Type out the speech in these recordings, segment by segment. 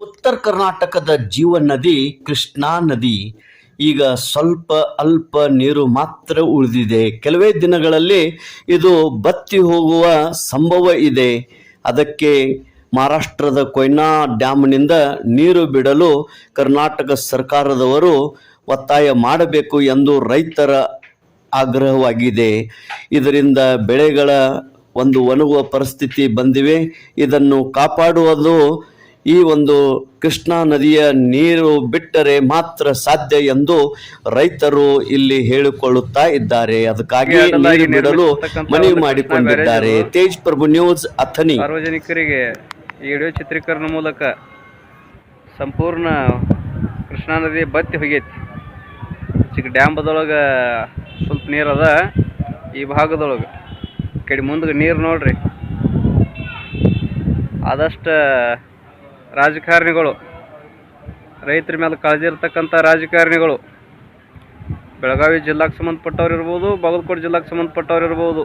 ಉತ್ತರ ಕರ್ನಾಟಕದ ಜೀವ ನದಿ, ಕೃಷ್ಣಾ ನದಿ, ಈಗ ಸ್ವಲ್ಪ ಅಲ್ಪ ನೀರು ಮಾತ್ರ ಉಳಿದಿದೆ. ಕೆಲವೇ ದಿನಗಳಲ್ಲಿ ಇದು ಬತ್ತಿ ಹೋಗುವ ಸಂಭವ ಇದೆ. ಅದಕ್ಕೆ ಮಹಾರಾಷ್ಟ್ರದ ಕೊಯ್ನಾ ಡ್ಯಾಮ್ನಿಂದ ನೀರು ಬಿಡಲು ಕರ್ನಾಟಕ ಸರ್ಕಾರದವರು ಒತ್ತಾಯ ಮಾಡಬೇಕು ಎಂದು ರೈತರ ಆಗ್ರಹವಾಗಿದೆ. ಇದರಿಂದ ಬೆಳೆಗಳ ಒಂದು ಒಣಗುವ ಪರಿಸ್ಥಿತಿ ಬಂದಿವೆ. ಇದನ್ನು ಕಾಪಾಡುವುದು ಈ ಒಂದು ಕೃಷ್ಣಾ ನದಿಯ ನೀರು ಬಿಟ್ಟರೆ ಮಾತ್ರ ಸಾಧ್ಯ ಎಂದು ರೈತರು ಇಲ್ಲಿ ಹೇಳಿಕೊಳ್ಳುತ್ತಾ ಇದ್ದಾರೆ. ಅದಕ್ಕಾಗಿ ನೀರು ಬಿಡಲು ಮನವಿ ಮಾಡಿಕೊಂಡಿದ್ದಾರೆ. ತೇಜ್ ಪ್ರಭು ನ್ಯೂಸ್ ಅಥನಿ ಸಾರ್ವಜನಿಕರಿಗೆ ಈ ವಿಡಿಯೋ ಚಿತ್ರೀಕರಣ ಮೂಲಕ ಸಂಪೂರ್ಣ ಕೃಷ್ಣಾ ನದಿ ಬತ್ತಿ ಹೋಗೈತಿ. ಚಿಕ್ಕ ಡ್ಯಾಮ್ದೊಳಗೆ ಸ್ವಲ್ಪ ನೀರದ ಅದ ಈ ಭಾಗದೊಳಗೆ. ಕಡೆ ಮುಂದೆ ನೀರು ನೋಡ್ರಿ. ಆದಷ್ಟು ರಾಜಕಾರಣಿಗಳು, ರೈತರ ಮೇಲೆ ಕಾಳಜಿ ಇರ್ತಕ್ಕಂಥ ರಾಜಕಾರಣಿಗಳು, ಬೆಳಗಾವಿ ಜಿಲ್ಲಾಕ್ಕೆ ಸಂಬಂಧಪಟ್ಟವ್ರು ಇರ್ಬೋದು, ಬಾಗಲಕೋಟೆ ಜಿಲ್ಲಾಕ್ಕೆ ಸಂಬಂಧಪಟ್ಟವ್ರು ಇರ್ಬೋದು,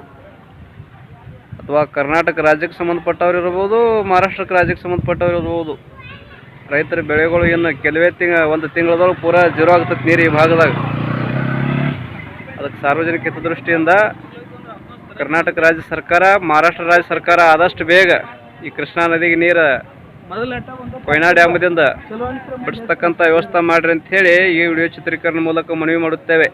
ಅಥವಾ ಕರ್ನಾಟಕ ರಾಜ್ಯಕ್ಕೆ ಸಂಬಂಧಪಟ್ಟವ್ರು ಇರ್ಬೋದು ಮಹಾರಾಷ್ಟ್ರಕ್ಕೆ ರಾಜ್ಯಕ್ಕೆ ಸಂಬಂಧಪಟ್ಟವ್ರು ಇರ್ಬೋದು, ರೈತರ ಬೆಳೆಗಳು ಏನು ಕೆಲವೇ ತಿಂಗ, ಒಂದು ತಿಂಗಳದೊಳಗೆ ಪೂರಾ ಜೀರೋ ಆಗ್ತದೆ ನೀರು ಈ ಭಾಗದಾಗ. ಅದಕ್ಕೆ ಸಾರ್ವಜನಿಕ ಹಿತದೃಷ್ಟಿಯಿಂದ ಕರ್ನಾಟಕ ರಾಜ್ಯ ಸರ್ಕಾರ ಮಹಾರಾಷ್ಟ್ರ ರಾಜ್ಯ ಸರ್ಕಾರ ಆದಷ್ಟು ಬೇಗ ಈ ಕೃಷ್ಣಾ ನದಿಗೆ ನೀರು ಕೊಯ್ನಾ ಡ್ಯಾಮ್ದಿಂದ ಬಿಡಿಸ್ತಕ್ಕಂಥ ವ್ಯವಸ್ಥೆ ಮಾಡ್ರಿ ಅಂತ ಹೇಳಿ ಈ ವಿಡಿಯೋ ಚಿತ್ರೀಕರಣ ಮೂಲಕ ಮನವಿ ಮಾಡುತ್ತೇವೆ.